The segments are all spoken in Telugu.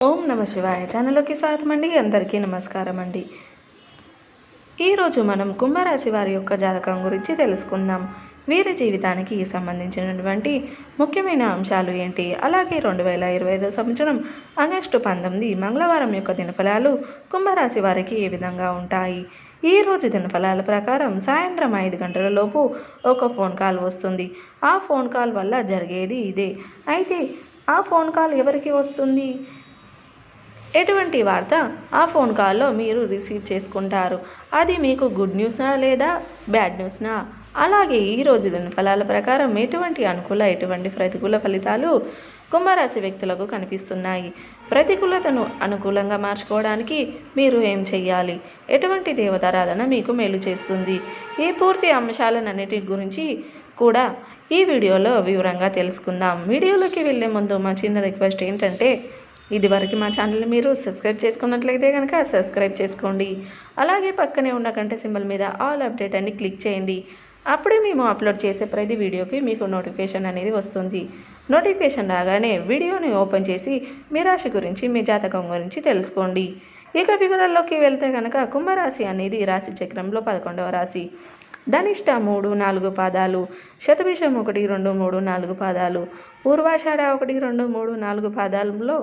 ఓం నమ శివాయ. ఛానల్లోకి స్వాగతం అండి. అందరికీ నమస్కారం అండి. ఈరోజు మనం కుంభరాశి వారి యొక్క జాతకం గురించి తెలుసుకుందాం. వీరి జీవితానికి సంబంధించినటువంటి ముఖ్యమైన అంశాలు ఏంటి? అలాగే రెండు వేల ఇరవై ఐదో సంవత్సరం ఆగస్టు పంతొమ్మిది మంగళవారం యొక్క దినఫలాలు కుంభరాశి వారికి ఏ విధంగా ఉంటాయి? ఈ రోజు దినఫలాల ప్రకారం సాయంత్రం ఐదు గంటల లోపు ఒక ఫోన్ కాల్ వస్తుంది. ఆ ఫోన్ కాల్ వల్ల జరిగేది ఇదే. అయితే ఆ ఫోన్ కాల్ ఎవరికి వస్తుంది? ఎటువంటి వార్త ఆ ఫోన్ కాల్లో మీరు రిసీవ్ చేసుకుంటారు? అది మీకు గుడ్ న్యూస్నా లేదా బ్యాడ్ న్యూస్నా? అలాగే ఈ రోజు దిన ఫలాల ప్రకారం ఎటువంటి అనుకూల ఎటువంటి ప్రతికూల ఫలితాలు కుంభరాశి వ్యక్తులకు కనిపిస్తున్నాయి? ప్రతికూలతను అనుకూలంగా మార్చుకోవడానికి మీరు ఏం చెయ్యాలి? ఎటువంటి దేవతారాధన మీకు మేలు చేస్తుంది? ఈ పూర్తి అంశాలన్నిటి గురించి కూడా ఈ వీడియోలో వివరంగా తెలుసుకుందాం. వీడియోలోకి వెళ్ళే ముందు మా చిన్న రిక్వెస్ట్ ఏంటంటే ఇదివరకు మా ఛానల్ మీరు సబ్స్క్రైబ్ చేసుకున్నట్లయితే కనుక సబ్స్క్రైబ్ చేసుకోండి. అలాగే పక్కనే ఉన్న గంట సింబల్ మీద ఆల్ అప్డేట్ అని క్లిక్ చేయండి. అప్పుడే మేము అప్లోడ్ చేసే ప్రతి వీడియోకి మీకు నోటిఫికేషన్ అనేది వస్తుంది. నోటిఫికేషన్ రాగానే వీడియోని ఓపెన్ చేసి మీ రాశి గురించి మీ జాతకం గురించి తెలుసుకోండి. ఇక వివరాల్లోకి వెళ్తే కనుక కుంభరాశి అనేది రాశి చక్రంలో పదకొండవ రాశి. ధనిష్ట మూడు నాలుగు పాదాలు. శతభిషం ఒకటి రెండు మూడు నాలుగు పాదాలు. పూర్వాషాఢ ఒకటి రెండు మూడు నాలుగు పాదాలలో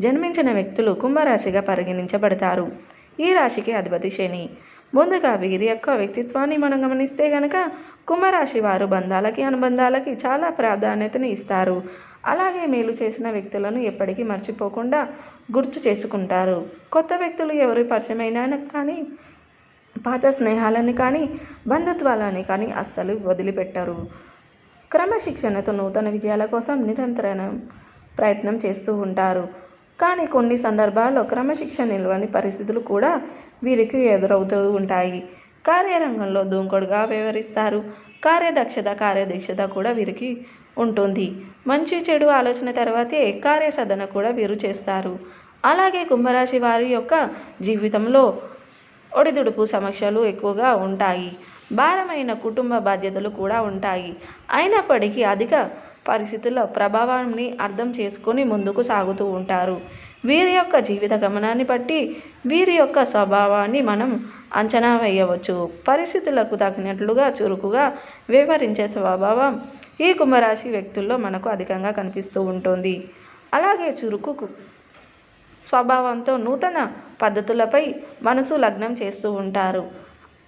జన్మించిన వ్యక్తులు కుంభరాశిగా పరిగణించబడతారు. ఈ రాశికి అధిపతి శని. ముందుగా వీరి యొక్క వ్యక్తిత్వాన్ని మనం గమనిస్తే గనక కుంభరాశి వారు బంధాలకి అనుబంధాలకి చాలా ప్రాధాన్యతని ఇస్తారు. అలాగే మేలు చేసిన వ్యక్తులను ఎప్పటికీ మర్చిపోకుండా గుర్తు చేసుకుంటారు. కొత్త వ్యక్తులు ఎవరి పరిచయమైనా కానీ పాత స్నేహాలని కానీ బంధుత్వాలని కానీ అస్సలు వదిలిపెట్టరు. క్రమశిక్షణతో నూతన విజయాల కోసం నిరంతరం ప్రయత్నం చేస్తూ ఉంటారు. కానీ కొన్ని సందర్భాల్లో క్రమశిక్షణ నిలవని పరిస్థితులు కూడా వీరికి ఎదురవుతూ ఉంటాయి. కార్యరంగంలో దూకుడుగా వ్యవహరిస్తారు. కార్యదక్షత కార్యదీక్షత కూడా వీరికి ఉంటుంది. మంచి చెడు ఆలోచన తర్వాతే కార్యసాధన కూడా వీరు చేస్తారు. అలాగే కుంభరాశి వారి యొక్క జీవితంలో ఒడిదుడుపు సమస్యలు ఎక్కువగా ఉంటాయి. భారమైన కుటుంబ బాధ్యతలు కూడా ఉంటాయి. అయినప్పటికీ అధిక పరిస్థితుల ప్రభావాన్ని అర్థం చేసుకొని ముందుకు సాగుతూ ఉంటారు. వీరి యొక్క జీవిత గమనాన్ని బట్టి వీరి యొక్క స్వభావాన్ని మనం అంచనా వేయవచ్చు. పరిస్థితులకు తగినట్లుగా చురుకుగా వివరించే స్వభావం ఈ కుంభరాశి వ్యక్తుల్లో మనకు అధికంగా కనిపిస్తూ ఉంటుంది. అలాగే చురుకు స్వభావంతో నూతన పద్ధతులపై మనసు లగ్నం చేస్తూ ఉంటారు.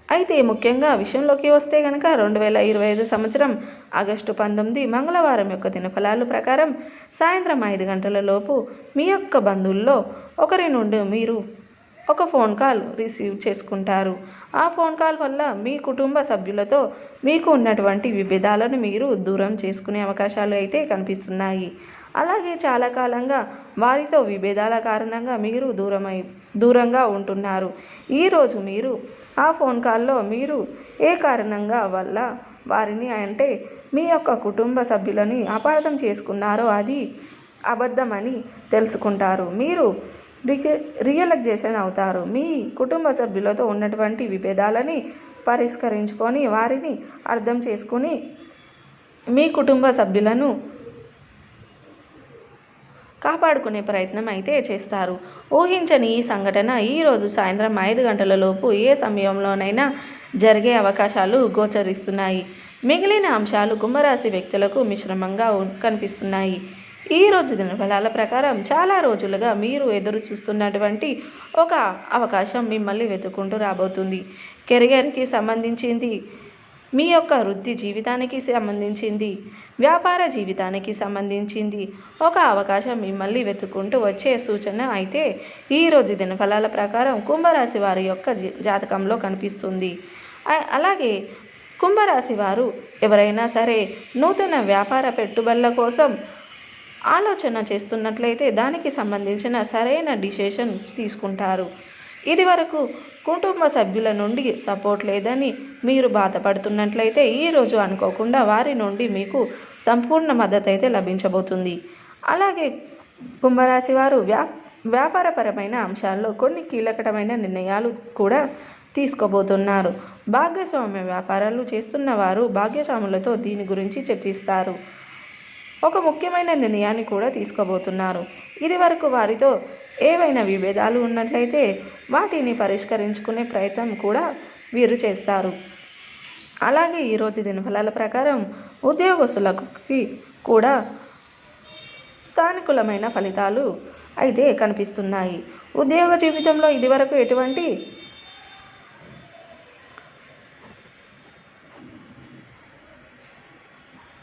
అయితే ముఖ్యంగా విషయంలోకి వస్తే కనుక రెండు వేల ఇరవై ఐదు సంవత్సరం ఆగస్టు పంతొమ్మిది మంగళవారం యొక్క దినఫలాలు ప్రకారం సాయంత్రం ఐదు గంటల లోపు మీ యొక్క బంధువుల్లో ఒకరి నుండి మీరు ఒక ఫోన్ కాల్ రిసీవ్ చేసుకుంటారు. ఆ ఫోన్ కాల్ వల్ల మీ కుటుంబ సభ్యులతో మీకు ఉన్నటువంటి విభేదాలను మీరు దూరం చేసుకునే అవకాశాలు అయితే కనిపిస్తున్నాయి. అలాగే చాలా కాలంగా వారితో విభేదాల కారణంగా మీరు దూరమై దూరంగా ఉంటున్నారు. ఈరోజు మీరు ఆ ఫోన్ కాల్లో మీరు ఏ కారణంగా వల్ల వారిని అంటే మీ యొక్క కుటుంబ సభ్యులని అపార్థం చేసుకున్నారో అది అబద్ధమని తెలుసుకుంటారు. మీరు రియలైజేషన్ అవుతారు. మీ కుటుంబ సభ్యులతో ఉన్నటువంటి విభేదాలని పరిష్కరించుకొని వారిని అర్థం చేసుకుని మీ కుటుంబ సభ్యులను కాపాడుకునే ప్రయత్నం అయితే చేస్తారు. ఊహించని ఈ సంఘటన ఈరోజు సాయంత్రం ఐదు గంటలలోపు ఏ సమయంలోనైనా జరిగే అవకాశాలు గోచరిస్తున్నాయి. మిగిలిన అంశాలు కుంభరాశి వ్యక్తులకు మిశ్రమంగా కనిపిస్తున్నాయి. ఈ రోజు దినఫలాల ప్రకారం చాలా రోజులుగా మీరు ఎదురు చూస్తున్నటువంటి ఒక అవకాశం మిమ్మల్ని వెతుకుంటూ రాబోతుంది. కెరియర్కి సంబంధించింది మీ యొక్క వృత్తి జీవితానికి సంబంధించింది వ్యాపార జీవితానికి సంబంధించింది. ఒక అవకాశం మిమ్మల్ని వెతుక్కుంటూ వచ్చే సూచన అయితే ఈరోజు దినఫలాల ప్రకారం కుంభరాశి వారి యొక్క జాతకంలో కనిపిస్తుంది. అలాగే కుంభరాశి వారు ఎవరైనా సరే నూతన వ్యాపార పెట్టుబడుల కోసం ఆలోచన చేస్తున్నట్లయితే దానికి సంబంధించిన సరైన డిసిషన్ తీసుకుంటారు. ఇది వరకు కుటుంబ సభ్యుల నుండి సపోర్ట్ లేదని మీరు బాధపడుతున్నట్లయితే ఈరోజు అనుకోకుండా వారి నుండి మీకు సంపూర్ణ మద్దతు అయితే లభించబోతుంది. అలాగే కుంభరాశి వారు వ్యా వ్యాపారపరమైన అంశాల్లో కొన్ని కీలకమైన నిర్ణయాలు కూడా తీసుకోబోతున్నారు. భాగస్వామ్య వ్యాపారాలు చేస్తున్న వారు భాగ్యస్వాములతో దీని గురించి చర్చిస్తారు. ఒక ముఖ్యమైన నిర్ణయాన్ని కూడా తీసుకోబోతున్నారు. ఇది వరకు వారితో ఏవైనా విభేదాలు ఉన్నట్లయితే వాటిని పరిష్కరించుకునే ప్రయత్నం కూడా వీరు చేస్తారు. అలాగే ఈరోజు దినఫలాల ప్రకారం ఉద్యోగస్తులకు కూడా స్థానికులమైన ఫలితాలు అయితే కనిపిస్తున్నాయి. ఉద్యోగ జీవితంలో ఇదివరకు ఎటువంటి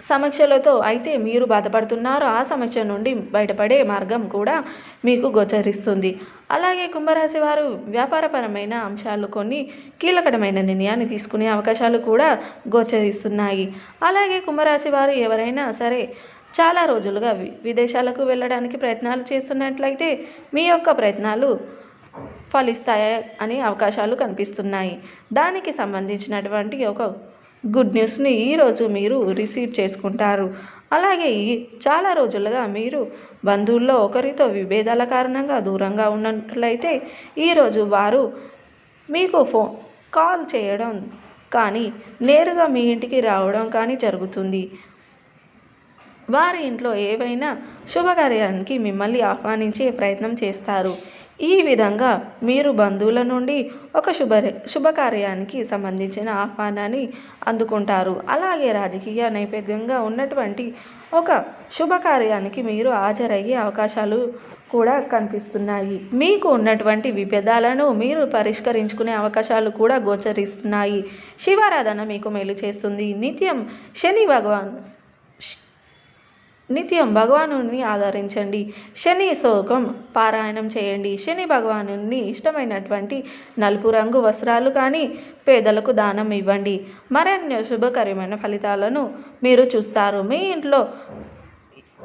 సమస్యలతో అయితే మీరు బాధపడుతున్నారో. ఆ సమస్య నుండి బయటపడే మార్గం కూడా మీకు గోచరిస్తుంది. అలాగే కుంభరాశి వారు వ్యాపారపరమైన అంశాలు కొన్ని కీలకమైన నిర్ణయాన్ని తీసుకునే అవకాశాలు కూడా గోచరిస్తున్నాయి. అలాగే కుంభరాశి వారు ఎవరైనా సరే చాలా రోజులుగా వి- విదేశాలకు వెళ్ళడానికి ప్రయత్నాలు చేస్తున్నట్లయితే మీ యొక్క ప్రయత్నాలు ఫలిస్తాయి అనే అవకాశాలు కనిపిస్తున్నాయి. దానికి సంబంధించినటువంటి ఒక గుడ్ న్యూస్ని ఈరోజు మీరు రిసీవ్ చేసుకుంటారు. అలాగే ఈ చాలా రోజులుగా మీరు బంధువుల్లో ఒకరితో విభేదాల కారణంగా దూరంగా ఉన్నట్లయితే ఈరోజు వారు మీకు ఫోన్ కాల్ చేయడం కానీ నేరుగా మీ ఇంటికి రావడం కానీ జరుగుతుంది. వారి ఇంట్లో ఏవైనా శుభకార్యానికి మిమ్మల్ని ఆహ్వానించే ప్రయత్నం చేస్తారు. ఈ విధంగా మీరు బంధువుల నుండి ఒక శుభ శుభకార్యానికి సంబంధించిన ఆహ్వానాన్ని అందుకుంటారు. అలాగే రాజకీయ నేపథ్యంగా ఉన్నటువంటి ఒక శుభకార్యానికి మీరు హాజరయ్యే అవకాశాలు కూడా కనిపిస్తున్నాయి. మీకు ఉన్నటువంటి విభేదాలను మీరు పరిష్కరించుకునే అవకాశాలు కూడా గోచరిస్తున్నాయి. శివారాధన మీకు మేలు చేస్తుంది. నిత్యం శని భగవాన్ నిత్యం భగవానుని ఆదరించండి. శని శోకం పారాయణం చేయండి. శని భగవానుని ఇష్టమైనటువంటి నలుపు రంగు వస్త్రాలు కానీ పేదలకు దానం ఇవ్వండి. మరిన్ని శుభకరమైన ఫలితాలను మీరు చూస్తారు. మీ ఇంట్లో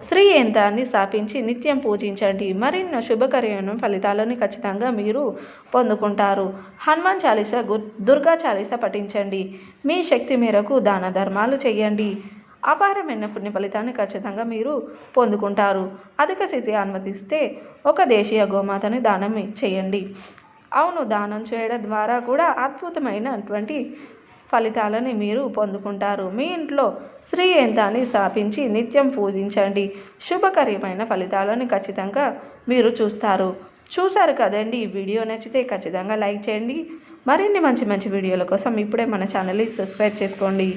శ్రీ యంత్రాన్ని స్థాపించి నిత్యం పూజించండి. మరిన్ని శుభకరమైన ఫలితాలను ఖచ్చితంగా మీరు పొందుకుంటారు. హనుమాన్ చాలీస గు- దుర్గా చాలీస పఠించండి. మీ శక్తి మేరకు దాన ధర్మాలు చేయండి. అపారమైన పుణ్య ఫలితాన్ని ఖచ్చితంగా మీరు పొందుకుంటారు. అధిక స్థితి అనుమతిస్తే ఒక దేశీయ గోమాతని దానం చేయండి. అవును దానం చేయడం ద్వారా కూడా అద్భుతమైనటువంటి ఫలితాలని మీరు పొందుకుంటారు. మీ ఇంట్లో శ్రీ యంత్రాన్ని స్థాపించి నిత్యం పూజించండి. శుభకరమైన ఫలితాలను ఖచ్చితంగా మీరు చూస్తారు. చూశారు కదండి ఈ వీడియో నచ్చితే ఖచ్చితంగా లైక్ చేయండి. మరిన్ని మంచి మంచి వీడియోల కోసం ఇప్పుడే మన ఛానల్ని సబ్స్క్రైబ్ చేసుకోండి.